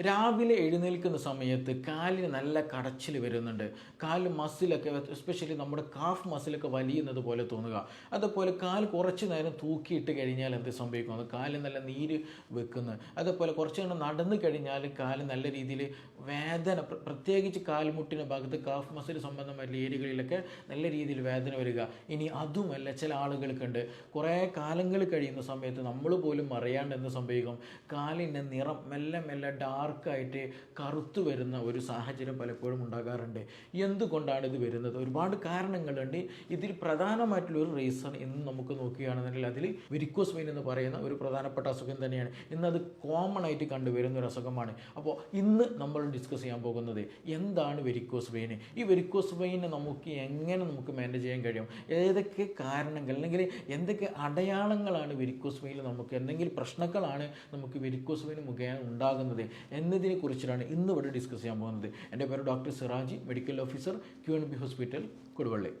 രാവിലെ എഴുന്നേൽക്കുന്ന സമയത്ത് കാലിന് നല്ല കടച്ചിൽ വരുന്നുണ്ട്. കാൽ മസിലൊക്കെ എസ്പെഷ്യലി നമ്മുടെ കാഫ് മസിലൊക്കെ വലിയുന്നത് പോലെ തോന്നുക. അതുപോലെ കാൽ കുറച്ച് നേരം തൂക്കിയിട്ട് കഴിഞ്ഞാൽ എന്ത് സംഭവിക്കുന്നു കാലിൽ നല്ല നീര് വെക്കുന്നു. അതുപോലെ കുറച്ച് നേരം നടന്നു കഴിഞ്ഞാൽ കാൽ നല്ല രീതിയിൽ വേദന പ്ര- പ്രത്യേകിച്ച് കാൽമുട്ടിന്റെ ഭാഗത്ത് കാഫ് മസിൽ സംബന്ധമായിട്ടുള്ള ഏരിയകളിലൊക്കെ നല്ല രീതിയിൽ വേദന വരിക. ഇനി അതുമല്ല ചില ആളുകൾക്കുണ്ട്. കുറേ കാലങ്ങൾ കഴിയുന്ന സമയത്ത് നമ്മൾ പോലും അറിയാണ്ട് എന്ത് സംഭവിക്കും? കാലിന്റെ നിറം മെല്ലെ മെല്ലെ ഡാർക്കായിട്ട് കറുത്തു വരുന്ന ഒരു സാഹചര്യം പലപ്പോഴും ഉണ്ടാകാറുണ്ട്. എന്തുകൊണ്ടാണ് ഇത് വരുന്നത്? ഒരുപാട് കാരണങ്ങളുണ്ട്. ഇതിൽ പ്രധാനമായിട്ടുള്ള ഒരു റീസൺ ഇന്ന് നമുക്ക് നോക്കുകയാണെന്നുണ്ടെങ്കിൽ അതിൽ വിരിക്കോസ് വെയിൻ എന്ന് പറയുന്ന ഒരു പ്രധാനപ്പെട്ട അസുഖം തന്നെയാണ്. ഇന്ന് അത് കോമൺ ആയിട്ട് കണ്ടുവരുന്ന ഒരു അസുഖമാണ്. അപ്പോൾ ഇന്ന് നമ്മൾ ഡിസ്കസ് ചെയ്യാൻ പോകുന്നത് എന്താണ് വെരിക്കോസ് വെയിൻ ഈ വെരിക്കോസ് വെയിനെ നമുക്ക് എങ്ങനെ നമുക്ക് മാനേജ് ചെയ്യാൻ കഴിയും? ഏതൊക്കെ കാരണങ്ങൾ അല്ലെങ്കിൽ എന്തൊക്കെ അടയാളങ്ങളാണ് വെരിക്കോസ് വെയിൻ നമുക്ക്? എന്തെങ്കിലും പ്രശ്നങ്ങളാണ് നമുക്ക് വെരിക്കോസ് വെയിൻ മുഖേന ഉണ്ടാകുന്നത്? എന്നതിനെ കുറിച്ചിട്ടാണ് ഇന്ന് ഇവിടെ ഡിസ്കസ് ചെയ്യാൻ പോകുന്നത്. എന്റെ പേര് doctor Siraji medical officer Q N B hospital Koduvally.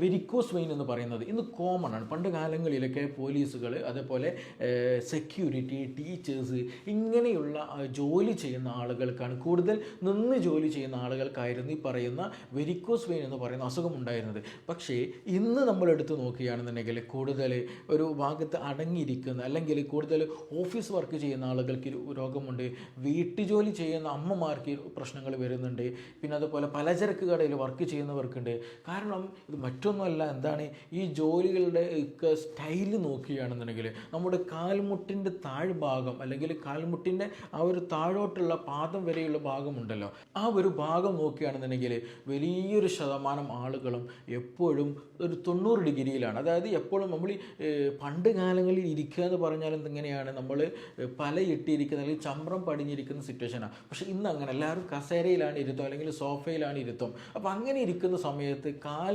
Varicose vein എന്ന് പറയുന്നത് ഇന്ന് കോമൺ ആണ് പണ്ട് കാലങ്ങളിലൊക്കെ പോലീസുകൾ അതേപോലെ സെക്യൂരിറ്റി ടീച്ചേഴ്സ് ഇങ്ങനെയുള്ള ജോലി ചെയ്യുന്ന ആളുകൾക്കാണ് കൂടുതൽ നിന്ന് ജോലി ചെയ്യുന്ന ആളുകൾക്കായിരുന്നു ഈ പറയുന്ന വെരിക്കോസ് വെയിൻ എന്ന് പറയുന്ന അസുഖം ഉണ്ടായിരുന്നത് പക്ഷേ ഇന്ന് നമ്മൾ എടുത്ത് നോക്കുകയാണെന്നുണ്ടെങ്കിൽ കൂടുതൽ ഒരു ഭാഗത്ത് അടങ്ങിയിരിക്കുന്ന അല്ലെങ്കിൽ കൂടുതൽ ഓഫീസ് വർക്ക് ചെയ്യുന്ന ആളുകൾക്ക് രോഗമുണ്ട് വീട്ടുജോലി ചെയ്യുന്ന അമ്മമാർക്ക് പ്രശ്നങ്ങൾ വരുന്നുണ്ട് പിന്നെ അതുപോലെ പലചരക്ക് കടയിൽ വർക്ക് ചെയ്യുന്നവർക്കുണ്ട്. കാരണം ഇത് മറ്റൊന്നുമല്ല എന്താണ്? ഈ ജോലികളുടെ ഒക്കെ സ്റ്റൈൽ നോക്കുകയാണെന്നുണ്ടെങ്കിൽ നമ്മുടെ കാൽമുട്ടിന്റെ താഴ്ഭാഗം അല്ലെങ്കിൽ കാൽമുട്ടിന്റെ ആ ഒരു താഴോട്ടുള്ള പാദം വരെയുള്ള ഭാഗമുണ്ടല്ലോ. ആ ഒരു ഭാഗം നോക്കുകയാണെന്നുണ്ടെങ്കിൽ വലിയൊരു ശതമാനം ആളുകളും എപ്പോഴും ഒരു തൊണ്ണൂറ് ഡിഗ്രിയിലാണ്. അതായത് എപ്പോഴും നമ്മൾ പണ്ട് കാലങ്ങളിൽ ഇരിക്കുക എന്ന് പറഞ്ഞാൽ എന്തെങ്ങനെയാണ്? നമ്മൾ പല ഇട്ടിരിക്കുന്ന അല്ലെങ്കിൽ ചമ്രം പടിഞ്ഞിരിക്കുന്ന സിറ്റുവേഷനാണ് പക്ഷേ ഇന്ന് അങ്ങനെ എല്ലാവരും കസേരയിലാണ് ഇരുത്തം അല്ലെങ്കിൽ സോഫയിലാണ് ഇരുത്തം അപ്പോൾ അങ്ങനെ ഇരിക്കുന്ന സമയത്ത് കാൽ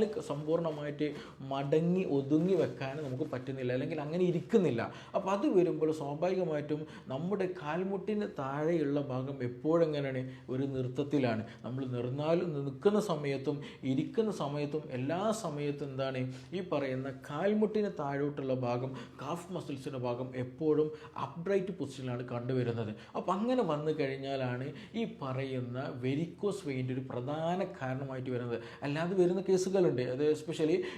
സമ്പൂർണമായിട്ട് മടങ്ങി ഒതുങ്ങി വെക്കാൻ നമുക്ക് പറ്റുന്നില്ല അല്ലെങ്കിൽ അങ്ങനെ ഇരിക്കുന്നില്ല. അപ്പോൾ അത് വരുമ്പോൾ സ്വാഭാവികമായിട്ടും നമ്മുടെ കാൽമുട്ടിന് താഴെയുള്ള ഭാഗം എപ്പോഴെങ്ങനെയാണ്? ഒരു നൃത്തത്തിലാണ്. നമ്മൾ നിർന്നാലും നിൽക്കുന്ന സമയത്തും ഇരിക്കുന്ന സമയത്തും എല്ലാ സമയത്തും എന്താണ്? ഈ പറയുന്ന കാൽമുട്ടിന് താഴോട്ടുള്ള ഭാഗം കാഫ് മസിൽസിന്റെ ഭാഗം എപ്പോഴും അപ്രൈറ്റ് പൊസിഷനിലാണ് കണ്ടുവരുന്നത്. അപ്പോൾ അങ്ങനെ വന്നു കഴിഞ്ഞാലാണ് ഈ പറയുന്ന വെരിക്കോസ് വെയിന്റെ ഒരു പ്രധാന കാരണമായിട്ട് വരുന്നത്. അല്ലാതെ വരുന്ന കേസുകളുണ്ട്. അത്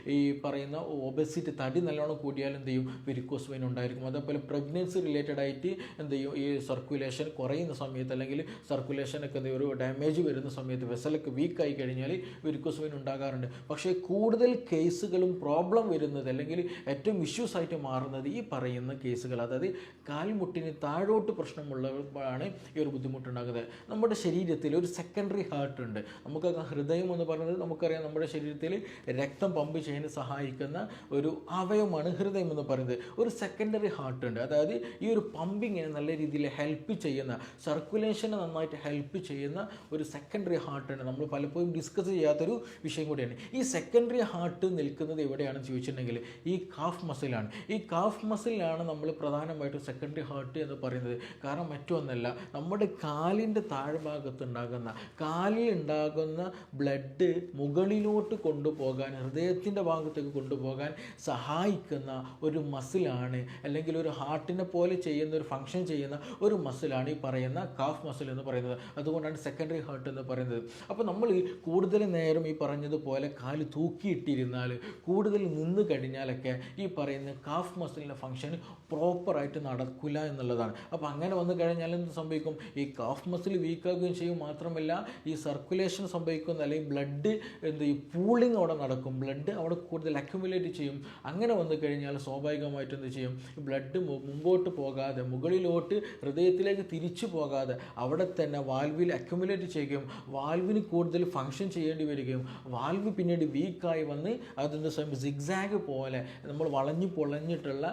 ഈ പറയുന്ന ഒബസിറ്റി തടി നല്ലോണം കൂടിയാൽ എന്ത് ചെയ്യും? വെരിക്കോസ് വെയിൻ ഉണ്ടായിരിക്കും. അതേപോലെ പ്രഗ്നൻസി റിലേറ്റഡ് ആയിട്ട് എന്ത് ചെയ്യും? ഈ സർക്കുലേഷൻ കുറയുന്ന സമയത്ത് അല്ലെങ്കിൽ സർക്കുലേഷൻ ഒക്കെ ഒരു ഡാമേജ് വരുന്ന സമയത്ത് വെസലൊക്കെ വീക്ക് ആയി കഴിഞ്ഞാൽ വെരിക്കോസ് വെയിൻ ഉണ്ടാകാറുണ്ട്. പക്ഷേ കൂടുതൽ കേസുകളും പ്രോബ്ലം വരുന്നത് അല്ലെങ്കിൽ ഏറ്റവും ഇഷ്യൂസ് ആയിട്ട് മാറുന്നത് ഈ പറയുന്ന കേസുകൾ അതായത് കാൽമുട്ടിന് താഴോട്ട് പ്രശ്നമുള്ളപ്പോഴാണ് ഈ ഒരു ബുദ്ധിമുട്ടുണ്ടാകുന്നത്. നമ്മുടെ ശരീരത്തിൽ ഒരു സെക്കൻഡറി ഹാർട്ട് ഉണ്ട്. നമുക്ക് ഹൃദയം എന്ന് പറയുന്നത് നമുക്കറിയാം. നമ്മുടെ ശരീരത്തിൽ രക്തം പമ്പ് ചെയ്യാൻ സഹായിക്കുന്ന ഒരു അവയവമാണ് ഹൃദയം എന്ന് പറയുന്നത്. ഒരു സെക്കൻഡറി ഹാർട്ട് ഉണ്ട്. അതായത് ഈ ഒരു പമ്പിങ്ങിനെ നല്ല രീതിയിൽ ഹെൽപ്പ് ചെയ്യുന്ന സർക്കുലേഷനെ നന്നായിട്ട് ഹെൽപ്പ് ചെയ്യുന്ന ഒരു സെക്കൻഡറി ഹാർട്ട് ഉണ്ട് നമ്മൾ പലപ്പോഴും ഡിസ്കസ് ചെയ്യാത്തൊരു വിഷയം കൂടിയാണ്. ഈ സെക്കൻഡറി ഹാർട്ട് നിൽക്കുന്നത് എവിടെയാണെന്ന് ചോദിച്ചിട്ടുണ്ടെങ്കിൽ ഈ കാഫ് മസിലാണ് ഈ കാഫ് മസിലാണ് നമ്മൾ പ്രധാനമായിട്ടും സെക്കൻഡറി ഹാർട്ട് എന്ന് പറയുന്നത്. കാരണം മറ്റൊന്നല്ല നമ്മുടെ കാലിന്റെ താഴ്ഭാഗത്തുണ്ടാകുന്ന കാലിൽ ഉണ്ടാകുന്ന ബ്ലഡ് മുകളിലോട്ട് കൊണ്ടുപോകാൻ ഹൃദയത്തിന്റെ ഭാഗത്തേക്ക് കൊണ്ടുപോകാൻ സഹായിക്കുന്ന ഒരു മസിലാണ് അല്ലെങ്കിൽ ഒരു ഹാർട്ടിനെ പോലെ ചെയ്യുന്ന ഒരു ഫങ്ഷൻ ചെയ്യുന്ന ഒരു മസിലാണ് ഈ പറയുന്ന കാഫ് മസിൽ എന്ന് പറയുന്നത്. അതുകൊണ്ടാണ് സെക്കൻഡറി ഹാർട്ട് എന്ന് പറയുന്നത്. അപ്പോൾ നമ്മൾ കൂടുതൽ നേരം ഈ പറഞ്ഞതുപോലെ കാൽ തൂക്കിയിട്ടിരുന്നാൽ കൂടുതൽ നിന്ന് കഴിഞ്ഞാലൊക്കെ ഈ പറയുന്ന കാഫ് മസിലിന്റെ ഫങ്ഷൻ പ്രോപ്പറായിട്ട് നടക്കില്ല എന്നുള്ളതാണ്. അപ്പോൾ അങ്ങനെ വന്നു കഴിഞ്ഞാൽ എന്ത് സംഭവിക്കും? ഈ കാഫ് മസിൽ വീക്കാകുകയും ചെയ്യും. മാത്രമല്ല ഈ സർക്കുലേഷൻ സംഭവിക്കുന്ന അല്ലെങ്കിൽ ബ്ലഡ് എന്ത് ഈ പൂളിങ് അവിടെ നടക്കും. ബ്ലഡ് അവിടെ കൂടുതൽ അക്യുമുലേറ്റ് ചെയ്യും. അങ്ങനെ വന്നു കഴിഞ്ഞാൽ സ്വാഭാവികമായിട്ട് എന്ത് ചെയ്യും? ബ്ലഡ് മുമ്പോട്ട് പോകാതെ മുകളിലോട്ട് ഹൃദയത്തിലേക്ക് തിരിച്ചു പോകാതെ അവിടെ തന്നെ വാൽവിൽ അക്യുമുലേറ്റ് ചെയ്യുകയും വാൽവിന് കൂടുതൽ ഫങ്ഷൻ ചെയ്യേണ്ടി വരികയും വാൽവ് പിന്നീട് വീക്കായി വന്ന് അതിന്റെ സമയം സിഗ്സാഗ് പോലെ നമ്മൾ വളഞ്ഞു പൊളഞ്ഞിട്ടുള്ള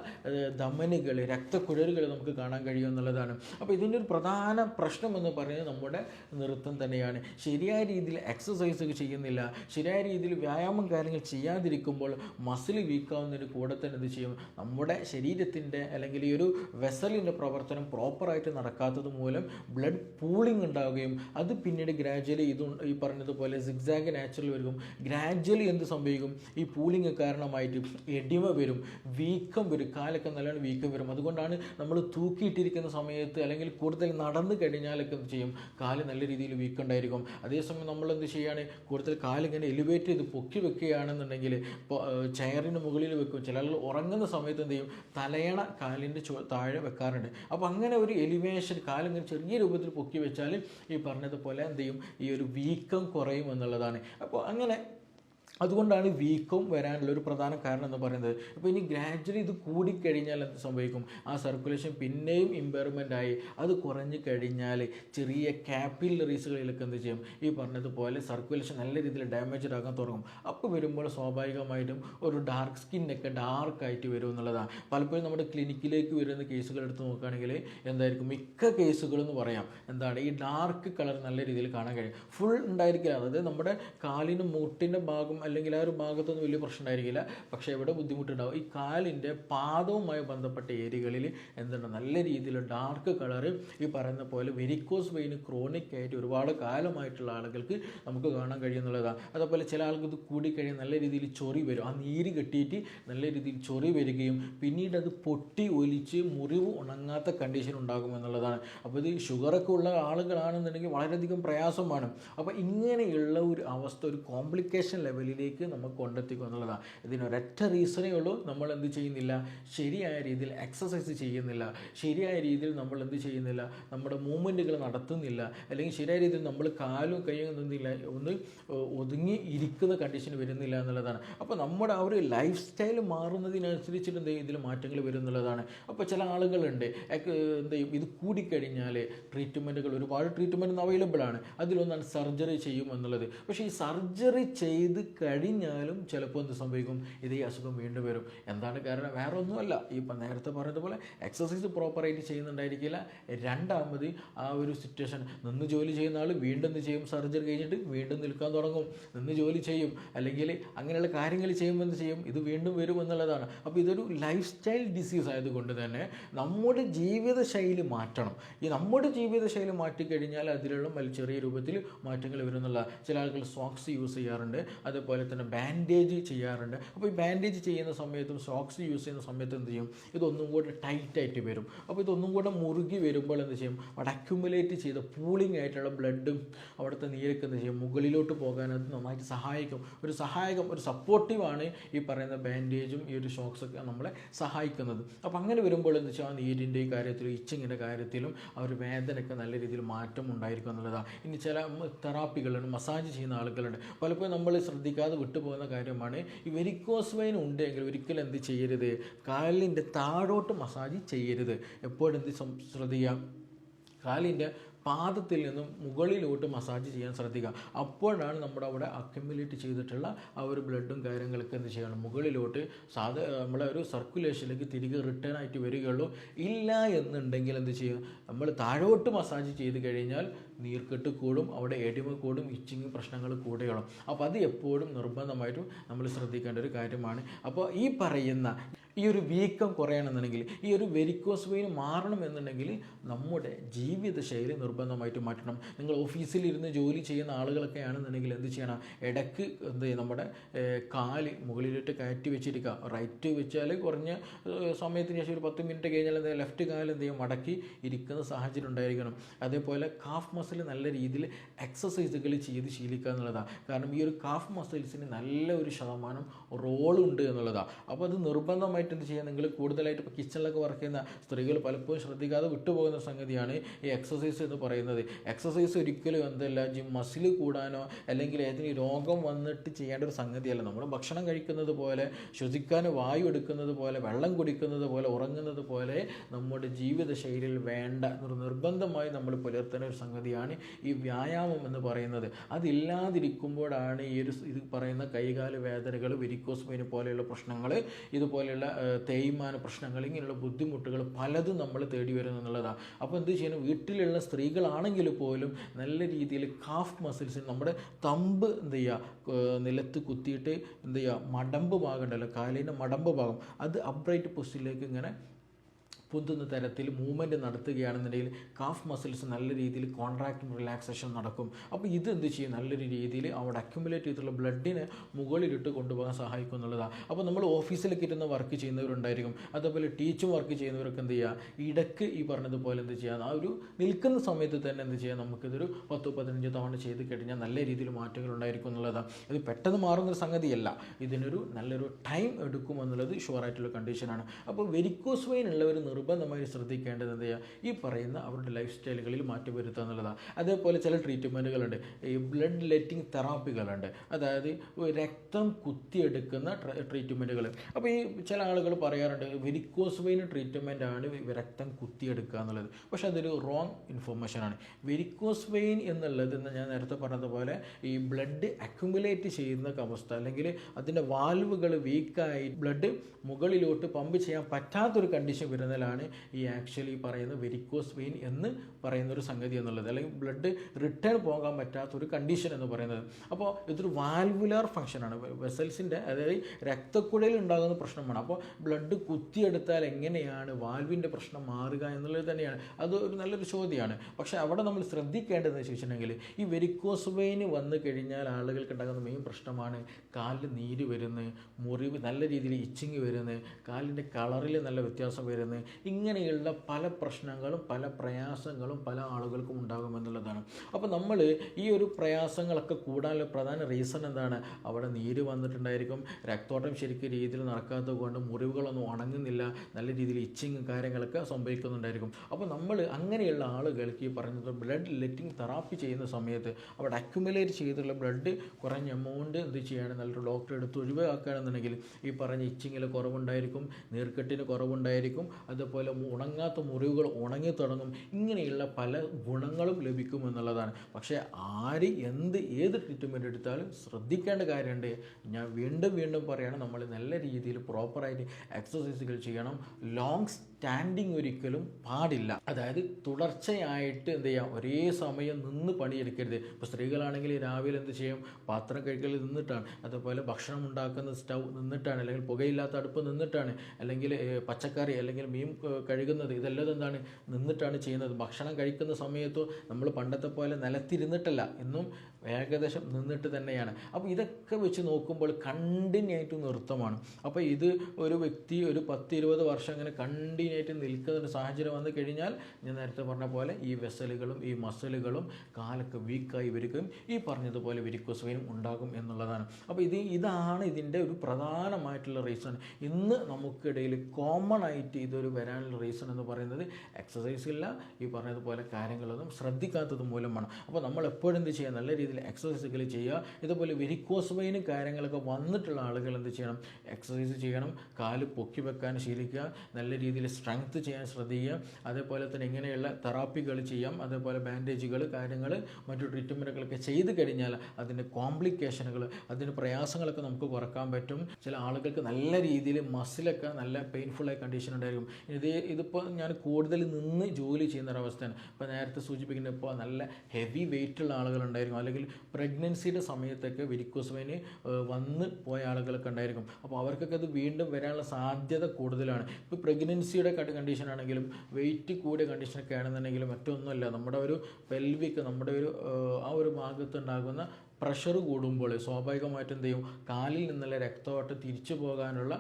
ധമനികൾ രക്തക്കുഴലുകൾ നമുക്ക് കാണാൻ കഴിയും എന്നുള്ളതാണ്. അപ്പോൾ ഇതിന്റെ ഒരു പ്രധാന പ്രശ്നം എന്ന് പറയുന്നത് നമ്മുടെ നൃത്തം തന്നെയാണ്. ശരിയായ രീതിയിൽ എക്സസൈസ് ചെയ്യുന്നില്ല. ശരിയായ രീതിയിൽ വ്യായാമം കാര്യങ്ങൾ കാര്യങ്ങൾ ചെയ്യാതിരിക്കുമ്പോൾ മസിൽ വീക്കാവുന്നതിന് കൂടെ തന്നെ ഇത് ചെയ്യും? നമ്മുടെ ശരീരത്തിന്റെ അല്ലെങ്കിൽ ഈ ഒരു വെസലിന്റെ പ്രവർത്തനം പ്രോപ്പറായിട്ട് നടക്കാത്തത് മൂലം ബ്ലഡ് പൂളിംഗ് ഉണ്ടാവുകയും അത് പിന്നീട് ഗ്രാജ്വലി ഇത് ഈ പറഞ്ഞതുപോലെ സിക്സാഗ് നാച്ചുറൽ വരും ഗ്രാജ്വലി എന്ത് സംഭവിക്കും? ഈ പൂളിംഗ് കാരണമായിട്ട് എടിമ വരും വീക്കം വരും കാലൊക്കെ നല്ലോണം വീക്കം വരും. അതുകൊണ്ടാണ് നമ്മൾ തൂക്കിയിട്ടിരിക്കുന്ന സമയത്ത് അല്ലെങ്കിൽ കൂടുതൽ നടന്നു കഴിഞ്ഞാലൊക്കെ എന്ത് ചെയ്യും? കാൽ നല്ല രീതിയിൽ വീക്കം ഉണ്ടായിരിക്കും. അതേസമയം നമ്മൾ എന്ത് ചെയ്യുകയാണ് കൂടുതൽ കാലിങ്ങനെ എലിവേറ്റ് ചെയ്ത് പൊക്കി വെക്കുകയാണെന്നുണ്ടെങ്കിൽ ഇപ്പോൾ ചെയറിന് മുകളിൽ വെക്കും. ചില ഉറങ്ങുന്ന സമയത്ത് എന്ത് ചെയ്യും? തലയണ കാലിന്റെ താഴെ വെക്കാറുണ്ട്. അപ്പോൾ അങ്ങനെ ഒരു എലിവേഷൻ കാലിങ്ങനെ ചെറിയ രൂപത്തിൽ പൊക്കി വെച്ചാൽ ഈ പറഞ്ഞതുപോലെ എന്ത് ചെയ്യും? ഈ ഒരു വീക്കം കുറയും എന്നുള്ളതാണ്. അപ്പോൾ അങ്ങനെ അതുകൊണ്ടാണ് വീക്കം വരാനുള്ള ഒരു പ്രധാന കാരണം എന്ന് പറയുന്നത്. അപ്പോൾ ഇനി ഗ്രാജ്വലി ഇത് കൂടിക്കഴിഞ്ഞാൽ എന്ത് സംഭവിക്കും? ആ സർക്കുലേഷൻ പിന്നെയും ഇമ്പയർമെന്റ് ആയി. അത് കുറഞ്ഞു കഴിഞ്ഞാൽ ചെറിയ ക്യാപ്പിലറീസുകളിലൊക്കെ എന്ത് ചെയ്യും? ഈ പറഞ്ഞതുപോലെ സർക്കുലേഷൻ നല്ല രീതിയിൽ ഡാമേജഡ് ആകാൻ തുടങ്ങും. അപ്പോൾ വരുമ്പോൾ സ്വാഭാവികമായിട്ടും ഒരു ഡാർക്ക് സ്കിന്നൊക്കെ ഡാർക്കായിട്ട് വരും എന്നുള്ളതാണ്. പലപ്പോഴും നമ്മുടെ ക്ലിനിക്കിലേക്ക് വരുന്ന കേസുകൾ എടുത്ത് നോക്കുകയാണെങ്കിൽ എന്തായിരിക്കും? മിക്ക കേസുകളെന്ന് പറയാം. എന്താണ്? ഈ ഡാർക്ക് കളർ നല്ല രീതിയിൽ കാണാൻ കഴിയും. ഫുൾ ഉണ്ടായിരിക്കില്ല. അതായത് നമ്മുടെ കാലിനും മുട്ടിന്റെ ഭാഗം അല്ലെങ്കിൽ ആ ഒരു ഭാഗത്തൊന്നും വലിയ പ്രശ്നം ഉണ്ടായിരിക്കില്ല പക്ഷേ ഇവിടെ ബുദ്ധിമുട്ടുണ്ടാവും. ഈ കാലിന്റെ പാദവുമായി ബന്ധപ്പെട്ട ഏരിയകളിൽ എന്താണ് നല്ല രീതിയിൽ ഡാർക്ക് കളറ് ഈ പറയുന്ന പോലെ വെരിക്കോസ് വെയിൻ ക്രോണിക് ആയിട്ട് ഒരുപാട് കാലമായിട്ടുള്ള ആളുകൾക്ക് നമുക്ക് കാണാൻ കഴിയുന്നുള്ളതാണ് അതേപോലെ ചില ആൾക്ക് ഇത് കൂടിക്കഴിഞ്ഞാൽ നല്ല രീതിയിൽ ചൊറി വരും. ആ നീര് കെട്ടിയിട്ട് നല്ല രീതിയിൽ ചൊറി വരികയും പിന്നീട് അത് പൊട്ടി ഒലിച്ച് മുറിവ് ഉണങ്ങാത്ത കണ്ടീഷൻ ഉണ്ടാകും എന്നുള്ളതാണ്. അപ്പോൾ ഇത് ഷുഗറൊക്കെ ഉള്ള ആളുകളാണെന്നുണ്ടെങ്കിൽ വളരെയധികം പ്രയാസമാണ്. അപ്പോൾ ഇങ്ങനെയുള്ള ഒരു അവസ്ഥ ഒരു കോംപ്ലിക്കേഷൻ ലെവലിലേക്ക് നമുക്ക് കൊണ്ടെത്തിക്കും എന്നുള്ളതാണ്. ഇതിനൊരൊറ്റ റീസണേ ഉള്ളൂ നമ്മൾ എന്ത് ചെയ്യുന്നില്ല. ശരിയായ രീതിയിൽ എക്സസൈസ് ചെയ്യുന്നില്ല. ശരിയായ രീതിയിൽ നമ്മൾ എന്ത് ചെയ്യുന്നില്ല. നമ്മുടെ മൂവ്മെന്റുകൾ നടത്തുന്നില്ല. അല്ലെങ്കിൽ ശരിയായ രീതിയിൽ നമ്മൾ കാലും കൈയും നിന്നില്ല. ഒന്ന് ഒതുങ്ങി ഇരിക്കുന്ന കണ്ടീഷൻ വരുന്നില്ല എന്നുള്ളതാണ്. അപ്പോൾ നമ്മുടെ ആ ഒരു ലൈഫ് സ്റ്റൈൽ മാറുന്നതിനനുസരിച്ചിട്ട് എന്ത് ഇതിൽ മാറ്റങ്ങൾ വരുന്നുള്ളതാണ് അപ്പോൾ ചില ആളുകളുണ്ട്. എന്ത് ചെയ്യും? ഇത് കൂടിക്കഴിഞ്ഞാൽ ട്രീറ്റ്മെന്റുകൾ ഒരുപാട് ട്രീറ്റ്മെന്റ് അവൈലബിൾ ആണ്. അതിലൊന്നാണ് സർജറി ചെയ്യും എന്നുള്ളത്. പക്ഷേ ഈ സർജറി ചെയ്ത് കഴിഞ്ഞാലും ചിലപ്പോൾ എന്ത് സംഭവിക്കും? ഇതേ അസുഖം വീണ്ടും വരും. എന്താണ് കാരണം? വേറെ ഒന്നുമല്ല ഇപ്പം നേരത്തെ പറഞ്ഞതുപോലെ എക്സസൈസ് പ്രോപ്പറായിട്ട് ചെയ്യുന്നുണ്ടായിരിക്കില്ല. രണ്ടാമത് ആ ഒരു സിറ്റുവേഷൻ നിന്ന് ജോലി ചെയ്യുന്ന ആൾ വീണ്ടും ചെയ്യും? സർജറി കഴിഞ്ഞിട്ട് വീണ്ടും നിൽക്കാൻ തുടങ്ങും. നിന്ന് ജോലി ചെയ്യും. അല്ലെങ്കിൽ അങ്ങനെയുള്ള കാര്യങ്ങൾ ചെയ്യുമ്പോൾ എന്ത് ചെയ്യും? ഇത് വീണ്ടും വരും എന്നുള്ളതാണ്. അപ്പോൾ ഇതൊരു ലൈഫ് സ്റ്റൈൽ ഡിസീസ് ആയതുകൊണ്ട് തന്നെ നമ്മുടെ ജീവിതശൈലി മാറ്റണം. ഈ നമ്മുടെ ജീവിതശൈലി മാറ്റിക്കഴിഞ്ഞാൽ അതിലുള്ള ചെറിയ രൂപത്തിൽ മാറ്റങ്ങൾ വരുന്നുള്ള ചില ആളുകൾ സോക്സ് യൂസ് ചെയ്യാറുണ്ട്. അതുപോലെ തന്നെ ബാൻഡേജ് ചെയ്യാറുണ്ട്. അപ്പോൾ ഈ ബാൻഡേജ് ചെയ്യുന്ന സമയത്തും സോക്സ് യൂസ് ചെയ്യുന്ന സമയത്തും എന്ത് ചെയ്യും? ഇതൊന്നും കൂടെ ടൈറ്റായിട്ട് വരും. അപ്പോൾ ഇതൊന്നും കൂടെ മുറുകി വരുമ്പോൾ എന്ത് ചെയ്യും? അവിടെ അക്യുമുലേറ്റ് ചെയ്ത പൂളിംഗ് ആയിട്ടുള്ള ബ്ലഡും അവിടുത്തെ നീരൊക്കെ എന്ത് ചെയ്യും? മുകളിലോട്ട് പോകാൻ അത് നന്നായിട്ട് സഹായിക്കും. ഒരു സഹായകം ഒരു സപ്പോർട്ടീവാണ് ഈ പറയുന്ന ബാൻഡേജും ഈ ഒരു ഷോക്സൊക്കെ നമ്മളെ സഹായിക്കുന്നത്. അപ്പോൾ അങ്ങനെ വരുമ്പോൾ എന്ന് വെച്ചാൽ ആ നീരിന്റെ കാര്യത്തിലും ഇച്ചിങ്ങിന്റെ കാര്യത്തിലും ആ ഒരു വേദനയൊക്കെ നല്ല രീതിയിൽ മാറ്റം ഉണ്ടായിരിക്കും എന്നുള്ളതാണ് ഇനി ചില തെറാപ്പികളുണ്ട് മസാജ് ചെയ്യുന്ന ആളുകളുണ്ട്. പലപ്പോഴും നമ്മൾ ശ്രദ്ധിക്കാതെ വിട്ടുപോകുന്ന കാര്യമാണ്. ഈ വെരിക്കോസ് വെയിൻ ഉണ്ടെങ്കിൽ ഒരിക്കലും എന്ത് ചെയ്യരുത്? കാലിന്റെ താഴോട്ട് മസാജ് ചെയ്യരുത്. എപ്പോഴും എന്ത് ശ്രദ്ധിക്കാം കാലിന്റെ പാദത്തിൽ നിന്നും മുകളിലോട്ട് മസാജ് ചെയ്യാൻ ശ്രദ്ധിക്കുക. അപ്പോഴാണ് നമ്മുടെ അവിടെ അക്യുമുലേറ്റ് ചെയ്തിട്ടുള്ള ആ ഒരു ബ്ലഡും കാര്യങ്ങളൊക്കെ എന്ത് ചെയ്യണം മുകളിലോട്ട് സാധാ നമ്മളെ ഒരു സർക്കുലേഷനിലേക്ക് തിരികെ റിട്ടേൺ ആയിട്ട് വരികയുള്ളൂ. ഇല്ല എന്നുണ്ടെങ്കിൽ എന്ത് ചെയ്യുക? നമ്മൾ താഴോട്ട് മസാജ് ചെയ്ത് കഴിഞ്ഞാൽ നീർക്കെട്ട് കൂടും അവിടെ എടിമ കൂടും ഇച്ചിങ് പ്രശ്നങ്ങൾ കൂടുകയുള്ളൂ അപ്പോൾ അത് എപ്പോഴും നിർബന്ധമായിട്ടും നമ്മൾ ശ്രദ്ധിക്കേണ്ട ഒരു കാര്യമാണ്. അപ്പോൾ ഈ പറയുന്ന ഈ ഒരു വീക്കം കുറയണമെന്നുണ്ടെങ്കിൽ ഈ ഒരു വെരിക്കോസ് വെയിൻ മാറണമെന്നുണ്ടെങ്കിൽ നമ്മുടെ ജീവിതശൈലി നിർബന്ധമായിട്ട് മാറ്റണം. നിങ്ങൾ ഓഫീസിൽ ഇരുന്ന് ജോലി ചെയ്യുന്ന ആളുകളൊക്കെ ആണെന്നുണ്ടെങ്കിൽ എന്ത് ചെയ്യണം? ഇടയ്ക്ക് എന്ത് നമ്മുടെ കാൽ മുകളിലിട്ട് കയറ്റി വെച്ചിരിക്കുക. റൈറ്റ് വെച്ചാൽ കുറഞ്ഞ സമയത്തിന് ശേഷം ഒരു പത്ത് മിനിറ്റ് കഴിഞ്ഞാൽ ലെഫ്റ്റ് കാൽ എന്ത് ചെയ്യും? മടക്കി ഇരിക്കുന്ന സാഹചര്യം ഉണ്ടായിരിക്കണം. അതേപോലെ കാഫ് മസിൽ നല്ല രീതിയിൽ എക്സസൈസുകൾ ചെയ്ത് ശീലിക്കുക എന്നുള്ളതാണ് കാരണം ഈ ഒരു കാഫ് മസിൽസിന് നല്ല ഒരു ശതമാനം റോളുണ്ട് എന്നുള്ളതാണ് അപ്പോൾ അത് നിർബന്ധമായിട്ട് എന്ത് ചെയ്യുക? നിങ്ങൾ കൂടുതലായിട്ട് ഇപ്പോൾ കിച്ചണിലൊക്കെ വർക്ക് ചെയ്യുന്ന സ്ത്രീകൾ പലപ്പോഴും ശ്രദ്ധിക്കാതെ വിട്ടുപോകുന്ന സംഗതിയാണ് ഈ എക്സസൈസ് എന്ന് പറയുന്നത്. എക്സസൈസ് ഒരിക്കലും എന്തല്ല ജിം മസിൽ കൂടാനോ അല്ലെങ്കിൽ ഏതെങ്കിലും രോഗം വന്നിട്ട് ചെയ്യേണ്ട ഒരു സംഗതിയല്ല. നമ്മൾ ഭക്ഷണം കഴിക്കുന്നത് പോലെ ശ്വസിക്കാൻ വായു എടുക്കുന്നത് പോലെ വെള്ളം കുടിക്കുന്നത് പോലെ ഉറങ്ങുന്നത് പോലെ നമ്മുടെ ജീവിതശൈലിയിൽ വേണ്ട നിർബന്ധമായി നമ്മൾ പുലർത്തുന്ന ഒരു സംഗതിയാണ്. സംഗതിയാണ് ഈ വ്യായാമം എന്ന് പറയുന്നത്. അതില്ലാതിരിക്കുമ്പോഴാണ് ഈ ഒരു ഇത് പറയുന്ന കൈകാല വേദനകൾ വെരിക്കോസ് വെയിൻ പോലെയുള്ള പ്രശ്നങ്ങൾ ഇതുപോലെയുള്ള തേയ്മാന പ്രശ്നങ്ങൾ ഇങ്ങനെയുള്ള ബുദ്ധിമുട്ടുകൾ പലതും നമ്മൾ തേടി വരുന്നു എന്നുള്ളതാണ് അപ്പോൾ എന്ത് ചെയ്യണം വീട്ടിലുള്ള സ്ത്രീകളാണെങ്കിൽ പോലും നല്ല രീതിയിൽ കാഫ് മസിൽസ് നമ്മുടെ തമ്പ് എന്ത് ചെയ്യുക? നിലത്ത് കുത്തിയിട്ട് എന്ത് ചെയ്യുക? മടമ്പ് ഭാഗം ഉണ്ടല്ലോ കാലിന്റെ മടമ്പ് ഭാഗം. അത് അപ്രൈറ്റ് പൊസിഷനിലേക്ക് ഇങ്ങനെ പൊന്തുന്ന തരത്തിൽ മൂവ്മെന്റ് നടത്തുകയാണെന്നുണ്ടെങ്കിൽ കാഫ് മസിൽസ് നല്ല രീതിയിൽ കോൺട്രാക്റ്റും റിലാക്സേഷൻ നടക്കും. അപ്പോൾ ഇത് എന്ത് ചെയ്യും? നല്ലൊരു രീതിയിൽ അവിടെ അക്യുമുലേറ്റ് ചെയ്തിട്ടുള്ള ബ്ലഡിനെ മുകളിലിട്ട് കൊണ്ടുപോകാൻ സഹായിക്കും എന്നുള്ളതാണ് അപ്പോൾ നമ്മൾ ഓഫീസിലൊക്കെ ഇരുന്ന് വർക്ക് ചെയ്യുന്നവരുണ്ടായിരിക്കും. അതേപോലെ ടീച്ചും വർക്ക് ചെയ്യുന്നവരൊക്കെ എന്ത് ചെയ്യുക ഇടയ്ക്ക് ഈ പറഞ്ഞതുപോലെ എന്ത് ചെയ്യുക ആ ഒരു നിൽക്കുന്ന സമയത്ത് തന്നെ എന്ത് ചെയ്യുക നമുക്കിതൊരു പത്ത് പതിനഞ്ച് തവണ ചെയ്ത് കഴിഞ്ഞാൽ നല്ല രീതിയിൽ മാറ്റങ്ങൾ ഉണ്ടായിരിക്കും എന്നുള്ളതാണ് ഇത് പെട്ടെന്ന് മാറുന്നൊരു സംഗതിയല്ല. ഇതിനൊരു നല്ലൊരു ടൈം എടുക്കും എന്നുള്ളത് ഷുവറായിട്ടുള്ള കണ്ടീഷനാണ് അപ്പോൾ വെരിക്കോസ് വെയിൻ ഉള്ളവർ നിർബന്ധമായി ശ്രദ്ധിക്കേണ്ടത് എന്ത് ഈ പറയുന്ന അവരുടെ ലൈഫ് സ്റ്റൈലുകളിൽ മാറ്റം വരുത്തുക എന്നുള്ളതാണ് അതേപോലെ ചില ട്രീറ്റ്മെന്റുകളുണ്ട് ഈ ബ്ലഡ് ലെറ്റിംഗ് തെറാപ്പികളുണ്ട് അതായത് രക്തം കുത്തിയെടുക്കുന്ന ട്രീറ്റ്മെന്റുകൾ അപ്പോൾ ഈ ചില ആളുകൾ പറയാറുണ്ട് വെരിക്കോസ് വെയിൻ ട്രീറ്റ്മെന്റ് ആണ് രക്തം കുത്തിയെടുക്കുക എന്നുള്ളത്. പക്ഷേ അതൊരു റോങ് ഇൻഫോർമേഷനാണ് വെരിക്കോസ് വെയിൻ എന്നുള്ളത് ഞാൻ നേരത്തെ പറഞ്ഞതുപോലെ ഈ ബ്ലഡ് അക്യുമുലേറ്റ് ചെയ്യുന്ന അവസ്ഥ അല്ലെങ്കിൽ അതിന്റെ വാൽവുകൾ വീക്കായി ബ്ലഡ് മുകളിലോട്ട് പമ്പ് ചെയ്യാൻ പറ്റാത്തൊരു കണ്ടീഷൻ വരുന്നതിലാണ് ഈ ആക്ച്വലി പറയുന്ന വെരിക്കോസ് വെയിൻ എന്ന് പറയുന്ന ഒരു സംഗതി എന്നുള്ളത്. അല്ലെങ്കിൽ ബ്ലഡ് റിട്ടേൺ പോകാൻ പറ്റാത്ത ഒരു കണ്ടീഷൻ എന്ന് പറയുന്നത്. അപ്പോൾ ഇതൊരു വാൽവുലാർ ഫംഗ്ഷനാണ് വെസൽസിന്റെ അതായത് രക്തക്കുഴയിൽ ഉണ്ടാകുന്ന പ്രശ്നമാണ്. അപ്പോൾ ബ്ലഡ് കുത്തിയെടുത്താൽ എങ്ങനെയാണ് വാൽവിന്റെ പ്രശ്നം മാറുക എന്നുള്ളത് തന്നെയാണ്. അത് ഒരു നല്ലൊരു ചോദ്യമാണ്. പക്ഷേ അവിടെ നമ്മൾ ശ്രദ്ധിക്കേണ്ടതെന്ന് വെച്ചിട്ടുണ്ടെങ്കിൽ ഈ വെരിക്കോസ് വെയിൻ വന്നു കഴിഞ്ഞാൽ ആളുകൾക്ക് ഉണ്ടാകുന്ന മെയിൻ പ്രശ്നമാണ് കാലിൽ നീര് വരുന്നത് മുറിവ് നല്ല രീതിയിൽ ഇച്ചിങ് വരുന്നത് കാലിന്റെ കളറിൽ നല്ല വ്യത്യാസം വരുന്നത് ഇങ്ങനെയുള്ള പല പ്രശ്നങ്ങളും പല പ്രയാസങ്ങളും പല ആളുകൾക്കും ഉണ്ടാകുമെന്നുള്ളതാണ് അപ്പോൾ നമ്മൾ ഈ ഒരു പ്രയാസങ്ങളൊക്കെ കൂടാനുള്ള പ്രധാന റീസൺ എന്താണ്? അവിടെ നീര് വന്നിട്ടുണ്ടായിരിക്കും. രക്തോട്ടം ശരിക്കും രീതിയിൽ നടക്കാത്തത് കൊണ്ട് മുറിവുകളൊന്നും ഉണങ്ങുന്നില്ല. നല്ല രീതിയിൽ ഇച്ചിങ് കാര്യങ്ങളൊക്കെ സംഭവിക്കുന്നുണ്ടായിരിക്കും. അപ്പോൾ നമ്മൾ അങ്ങനെയുള്ള ആളുകൾക്ക് ഈ പറഞ്ഞത് ബ്ലഡ് ലെറ്റിംഗ് തെറാപ്പി ചെയ്യുന്ന സമയത്ത് അവിടെ അക്യുമുലേറ്റ് ചെയ്തിട്ടുള്ള ബ്ലഡ് കുറഞ്ഞ എമൗണ്ട് എന്ത് ചെയ്യാണ്? നല്ലൊരു ഡോക്ടർ എടുത്ത് ഒഴിവാക്കുകയാണെന്നുണ്ടെങ്കിൽ ഈ പറഞ്ഞ ഇച്ചിങ്ങിൽ കുറവുണ്ടായിരിക്കും നീർക്കെട്ടിന് കുറവുണ്ടായിരിക്കും അതുപോലെ ഉണങ്ങാത്ത മുറിവുകൾ ഉണങ്ങി തുടങ്ങും. ഇങ്ങനെയുള്ള പല ഗുണങ്ങളും ലഭിക്കും എന്നുള്ളതാണ്. പക്ഷേ ആര് എന്ത് ഏത് ട്രീറ്റ്മെന്റ് എടുത്താലും ശ്രദ്ധിക്കേണ്ട കാര്യമുണ്ട്. ഞാൻ വീണ്ടും വീണ്ടും പറയുകയാണ് നമ്മൾ നല്ല രീതിയിൽ പ്രോപ്പറായിട്ട് എക്സസൈസുകൾ ചെയ്യണം. ലോങ് സ്റ്റാൻഡിങ് ഒരിക്കലും പാടില്ല. അതായത് തുടർച്ചയായിട്ട് എന്ത് ചെയ്യാം? ഒരേ സമയം നിന്ന് പണിയെടുക്കരുത്. ഇപ്പോൾ സ്ത്രീകളാണെങ്കിൽ രാവിലെ എന്ത് ചെയ്യും? പാത്രം കഴുകൽ നിന്നിട്ടാണ്. അതുപോലെ ഭക്ഷണം ഉണ്ടാക്കുന്ന സ്റ്റൗ നിന്നിട്ടാണ്. അല്ലെങ്കിൽ പുകയില്ലാത്ത അടുപ്പ് നിന്നിട്ടാണ്. അല്ലെങ്കിൽ പച്ചക്കറി അല്ലെങ്കിൽ മീൻ കഴുകുന്നത് ഇതെല്ലാം എന്താണ്? നിന്നിട്ടാണ് ചെയ്യുന്നത്. ഭക്ഷണം കഴിക്കുന്ന സമയത്തോ നമ്മൾ പണ്ടത്തെ പോലെ നിലത്തിരുന്നിട്ടല്ല. ഇന്നും ഏകദേശം നിന്നിട്ട് തന്നെയാണ്. അപ്പോൾ ഇതൊക്കെ വെച്ച് നോക്കുമ്പോൾ കണ്ടിന്യൂ ആയിട്ട് നൃത്തമാണ്. അപ്പോൾ ഇത് ഒരു വ്യക്തി ഒരു പത്ത് ഇരുപത് വർഷം അങ്ങനെ കണ്ടിന്യൂ ആയിട്ട് നിൽക്കുന്ന ഒരു സാഹചര്യം വന്നു കഴിഞ്ഞാൽ ഞാൻ നേരത്തെ പറഞ്ഞ പോലെ ഈ വെസലുകളും ഈ മസിലുകളും കാലൊക്കെ വീക്കായി വരികയും ഈ പറഞ്ഞതുപോലെ വെരിക്കോസ് ഉണ്ടാകും എന്നുള്ളതാണ്. അപ്പോൾ ഇത് ഇതാണ് ഇതിന്റെ ഒരു പ്രധാനമായിട്ടുള്ള റീസൺ ഇന്ന് നമുക്കിടയിൽ കോമൺ ആയിട്ട് ഇതൊരു വരാനുള്ള റീസൺ എന്ന് പറയുന്നത് എക്സസൈസ് ഇല്ല ഈ പറഞ്ഞതുപോലെ കാര്യങ്ങളൊന്നും ശ്രദ്ധിക്കാത്തത് മൂലമാണ്. അപ്പോൾ നമ്മൾ എപ്പോഴും എന്ത് ചെയ്യുക? നല്ല രീതിയിൽ എക്സസൈസുകൾ ചെയ്യുക. ഇതുപോലെ വെരിക്കോസ് വെയിനും കാര്യങ്ങളൊക്കെ വന്നിട്ടുള്ള ആളുകൾ എന്ത് ചെയ്യണം? എക്സസൈസ് ചെയ്യണം. കാൽ പൊക്കി വെക്കാൻ ശീലിക്കുക. നല്ല രീതിയിൽ സ്ട്രെങ്ത് ചെയ്യാൻ ശ്രദ്ധിക്കുക. അതേപോലെ തന്നെ ഇങ്ങനെയുള്ള തെറാപ്പികൾ ചെയ്യാം. അതേപോലെ ബാൻഡേജുകൾ കാര്യങ്ങൾ മറ്റു ട്രീറ്റ്മെന്റുകളൊക്കെ ചെയ്ത് കഴിഞ്ഞാൽ അതിന്റെ കോംപ്ലിക്കേഷനുകൾ അതിന്റെ പ്രയാസങ്ങളൊക്കെ നമുക്ക് കുറയ്ക്കാൻ പറ്റും. ചില ആളുകൾക്ക് നല്ല രീതിയിൽ മസിലൊക്കെ നല്ല പെയിൻഫുള്ളായ കണ്ടീഷൻ ഉണ്ടായിരിക്കും. ഇത് ഇതിപ്പോൾ ഞാൻ കൂടുതൽ നിന്ന് ജോലി ചെയ്യുന്ന ഒരവസ്ഥയാണ്. ഇപ്പോൾ നേരത്തെ സൂചിപ്പിക്കുന്ന ഇപ്പോൾ നല്ല ഹെവി വെയിറ്റുള്ള ആളുകളുണ്ടായിരിക്കും അല്ലെങ്കിൽ പ്രഗ്നൻസിയുടെ സമയത്തൊക്കെ വെരിക്കോസ് വന്ന് പോയ ആളുകളൊക്കെ ഉണ്ടായിരിക്കും. അപ്പോൾ അവർക്കൊക്കെ അത് വീണ്ടും വരാനുള്ള സാധ്യത കൂടുതലാണ്. ഇപ്പോൾ പ്രഗ്നൻസിയുടെ കണ്ടീഷൻ ആണെങ്കിലും വെയിറ്റ് കൂടിയ കണ്ടീഷനൊക്കെ ആണെന്നുണ്ടെങ്കിലും മറ്റൊന്നുമല്ല. നമ്മുടെ ഒരു പെൽവിക്ക് നമ്മുടെ ഒരു ആ ഒരു ഭാഗത്ത് ഉണ്ടാകുന്ന പ്രഷർ കൂടുമ്പോൾ സ്വാഭാവികമായിട്ടും എന്ത് ചെയ്യും? കാലിൽ നിന്നുള്ള രക്തയോട്ടം തിരിച്ചു പോകാനുള്ള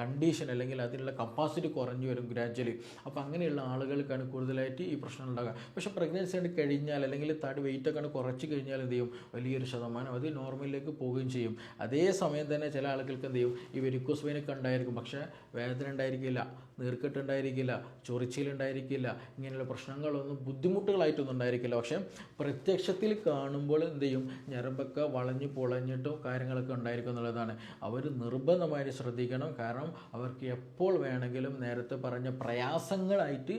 കണ്ടീഷൻ അല്ലെങ്കിൽ അതിനുള്ള കപ്പാസിറ്റി കുറഞ്ഞു വരും ഗ്രാജ്വലി അപ്പോൾ അങ്ങനെയുള്ള ആളുകൾക്കാണ് കൂടുതലായിട്ട് ഈ പ്രശ്നം ഉണ്ടാകുക പക്ഷേ പ്രഗ്നൻസി ആയിട്ട് കഴിഞ്ഞാൽ അല്ലെങ്കിൽ തടി വെയിറ്റ് ഒക്കെ കുറച്ച് കഴിഞ്ഞാൽ എന്ത് ചെയ്യും? വലിയൊരു ശതമാനം അത് നോർമലിലേക്ക് പോവുകയും ചെയ്യും. അതേ സമയം തന്നെ ചില ആളുകൾക്ക് എന്ത് ചെയ്യും? ഈ വെരിക്കോസ് വെയിനൊക്കെ ഉണ്ടായിരിക്കും. പക്ഷേ വേദന ഉണ്ടായിരിക്കില്ല നീർക്കെട്ടുണ്ടായിരിക്കില്ല ചൊറിച്ചിലുണ്ടായിരിക്കില്ല ഇങ്ങനെയുള്ള പ്രശ്നങ്ങളൊന്നും ബുദ്ധിമുട്ടുകളായിട്ടൊന്നും ഉണ്ടായിരിക്കില്ല. പക്ഷേ പ്രത്യക്ഷത്തിൽ കാണുമ്പോൾ എന്ത് ചെയ്യും? ഞരമ്പൊക്കെ വളഞ്ഞ് പൊളഞ്ഞിട്ടും കാര്യങ്ങളൊക്കെ ഉണ്ടായിരിക്കും എന്നുള്ളതാണ്. അവർ നിർബന്ധമായിട്ട് ശ്രദ്ധിക്കണം. കാരണം അവർക്ക് എപ്പോൾ വേണമെങ്കിലും നേരത്തെ പറഞ്ഞ പ്രയാസങ്ങളായിട്ട്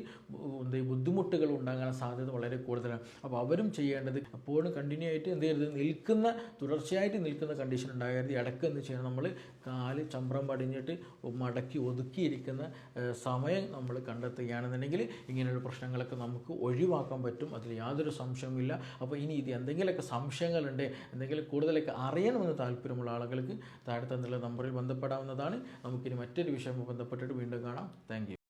എന്ത് ബുദ്ധിമുട്ടുകൾ ഉണ്ടാകാൻ സാധ്യത വളരെ കൂടുതലാണ്. അപ്പോൾ അവരും ചെയ്യേണ്ടത് എപ്പോഴും കണ്ടിന്യൂ ആയിട്ട് എന്ത് ചെയ്യരുത് നിൽക്കുന്ന തുടർച്ചയായിട്ട് നിൽക്കുന്ന കണ്ടീഷൻ ഉണ്ടാകരുത്. ഇടയ്ക്ക് എന്ന് ചെയ്യണം നമ്മൾ കാൽ ചമ്പ്രം പടിഞ്ഞിട്ട് മടക്കി ഒതുക്കിയിരിക്കുന്ന സമയം നമ്മൾ കണ്ടെത്തുകയാണെന്നുണ്ടെങ്കിൽ ഇങ്ങനെയുള്ള പ്രശ്നങ്ങളൊക്കെ നമുക്ക് ഒഴിവാക്കാൻ പറ്റും. അതിൽ യാതൊരു സംശയവുമില്ല. അപ്പോൾ ഇനി ഇത് എന്തെങ്കിലുമൊക്കെ സംശയങ്ങളുണ്ട് എന്തെങ്കിലും കൂടുതലൊക്കെ അറിയണമെന്ന് താല്പര്യമുള്ള ആളുകൾക്ക് താഴെ തന്നുള്ള നമ്പറിൽ ബന്ധപ്പെടാവുന്നതാണ്. നമുക്കിനി മറ്റൊരു വിഷയവുമായി ബന്ധപ്പെട്ടിട്ട് വീണ്ടും കാണാം. താങ്ക്